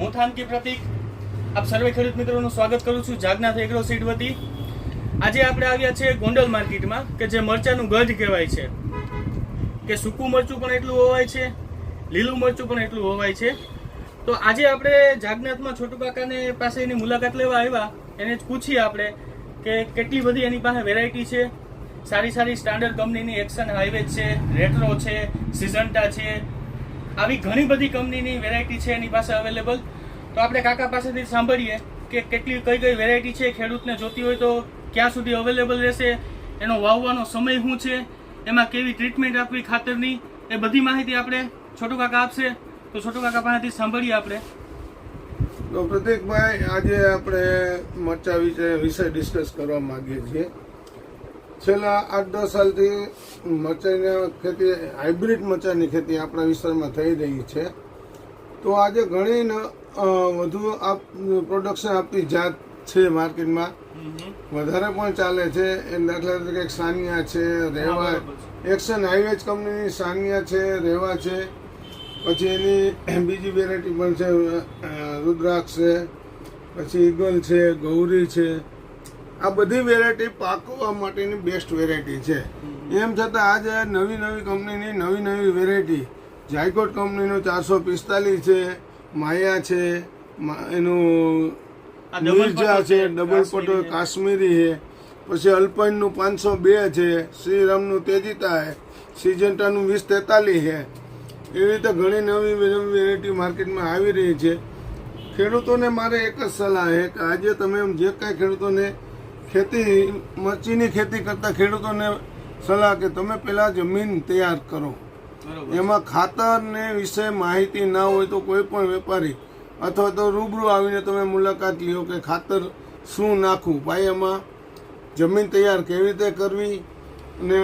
હું થાનકી પ્રતિક. આપ સર્વે ખેડૂત મિત્રોનું સ્વાગત કરું છું જાગનાથ એગ્રો સીડ વતી. આજે આપણે આવ્યા છે ગોંડલ માર્કેટમાં, કે જે મરચાનું ગઢ કહેવાય છે. કે સૂકું મરચું પણ એટલું હોવાય છે, લીલું મરચું પણ એટલું હોવાય છે. તો આજે આપણે જાગનાથમાં છોટુ કાકાને પાસે એની મુલાકાત લેવા આવ્યા. એને જ પૂછીએ આપણે કે કેટલી બધી એની પાસે વેરાયટી છે. સારી સારી સ્ટાન્ડર્ડ કંપનીની એક્શન હાઈવે છે રેટ્રો છે સિઝન્ટા છે આવી ઘણી બધી કંપનીની વેરાયટી છે, એની પાસે અવેલેબલ તો આપણે કાકા પાસેથી સાંભળીએ કે કેટલી, કઈ કઈ વેરાયટી છે, ખેડૂતને જોતી હોય તો ક્યાં સુધી અવેલેબલ રહેશે, એનો વાવવાનો સમય શું છે, એમાં કેવી ટ્રીટમેન્ટ આપવી ખાતરની, એ બધી માહિતી આપણે છોટુ કાકા આપશે. તો છોટુ કાકા પાસેથી સાંભળીએ આપણે. તો પ્રતિકભાઈ, આજે આપણે મરચા વિશે વિષય ડિસ્કસ કરવા માંગીએ છીએ. છેલ્લા આઠ દસ સાલથી મરચાની ખેતી હાઇબ્રિડ મરચાની ખેતી આપણા વિસ્તારમાં થઈ રહી છે. તો આજે ઘણી વધુ આપ પ્રોડક્શન આપતી જાત છે માર્કેટમાં. વધારે પણ ચાલે છે. એ દાખલા તરીકે સાનિયા છે રેવા એક્શન હાઈવેજ કંપનીની સાનિયા છે રેવા છે. પછી એની બીજી વેરાયટી પણ છે રુદ્રાક્ષ છે. પછી ઈગલ છે ગૌરી છે. આ બધી વેરાયટી પાકવા માટેની બેસ્ટ વેરાયટી છે. એમ છતાં આજે નવી નવી કંપનીની નવી નવી વેરાયટી જાયકોટ કંપનીનો ચારસો પિસ્તાલીસ છે માયા છે એનું મિર્જા છે ડબલ પટો કાશ્મીરી છે. કાશ્મીરી છે. પછી અલ્પાઇનનું પાંચસો બે છે શ્રીરામનું તેજીતા છે સિજન્ટાનું વીસ તેતાલીસ છે. એવી રીતે ઘણી નવી નવી વેરાયટી માર્કેટમાં આવી રહી છે. ખેડૂતોને મારે એક જ સલાહ છે કે આજે તમે જે કાંઈ ખેડૂતોને ખેતી મરચીની ખેતી કરતા ખેડૂતોને સલાહ કે તમે પહેલાં જમીન તૈયાર કરો. એમાં ખાતરને વિશે માહિતી ના હોય તો કોઈ પણ વેપારી અથવા તો રૂબરૂ આવીને તમે મુલાકાત લ્યો કે ખાતર શું નાખવું. પાયામાં જમીન તૈયાર કેવી રીતે કરવી અને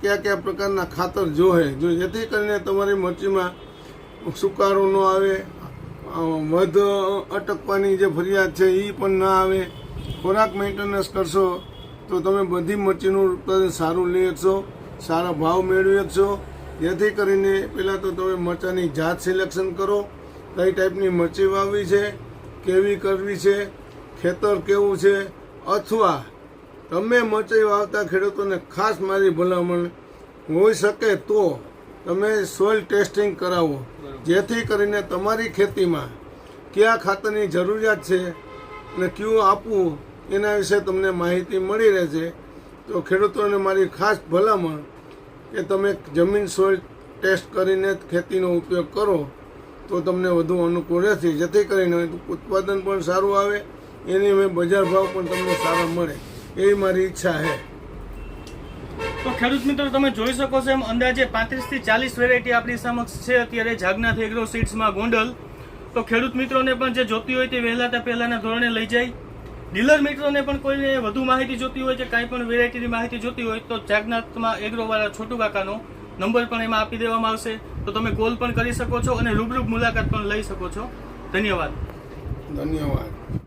કયા કયા પ્રકારના ખાતર જોહે. જો જેથી કરીને તમારી મરચીમાં સુકારો ન આવે વધ મધ અટકવાની જે ફરિયાદ છે એ પણ ના આવે. ખોરાક મેન્ટેનન્સ કરશો તો તમે બધી મરચીનું ઉત્પાદન સારું લઈ શકશો સારા ભાવ મેળવી શકશો. જેથી કરીને પહેલાં તો તમે મરચાંની જાત સિલેક્શન કરો કઈ ટાઈપની મરચી વાવવી છે કેવી કરવી છે ખેતર કેવું છે અથવા તમે મરચી વાવતા ખેડૂતોને ખાસ મારી ભલામણ હોઈ શકે તો તમે સોઇલ ટેસ્ટિંગ કરાવો. જેથી કરીને તમારી ખેતીમાં કયા ખાતરની જરૂરિયાત છે અને કયું આપવું એના વિશે તમને માહિતી મળી રહેશે. તો ખેડૂતોને મારી ખાસ ભલામણ કે તમે જમીન સોઇલ ટેસ્ટ કરીને ખેતીનો ઉપયોગ કરો, તો તમને વધુ અનુકૂળ રહેશે. જેથી કરીને ઉત્પાદન પણ સારું આવે, એની અમે બજાર ભાવ પણ તમને સારા મળે. એવી મારી ઈચ્છા છે. તો ખેડૂત મિત્રો, તમે જોઈ શકો છો એમ અંદાજે પાંત્રીસથી ચાલીસ વેરાયટી આપણી સમક્ષ છે. અત્યારે જાગનાથ એગ્રો સીડ્સમાં ગોંડલ. તો ખેડૂત મિત્રોને પણ જે જોતી હોય તે વહેલા તે પહેલાના ધોરણે લઈ જાય. ડીલર મિત્રોને પણ કોઈને વધુ માહિતી જોતી હોય કે કાંઈ પણ વેરાયટીની માહિતી જોતી હોય તો જાગનાથમાં એગ્રોવાળા છોટુ કાકાનો નંબર પણ એમાં આપી દેવામાં આવશે. તો તમે કોલ પણ કરી શકો છો અને રૂબરૂબ મુલાકાત પણ લઈ શકો છો. ધન્યવાદ. ધન્યવાદ.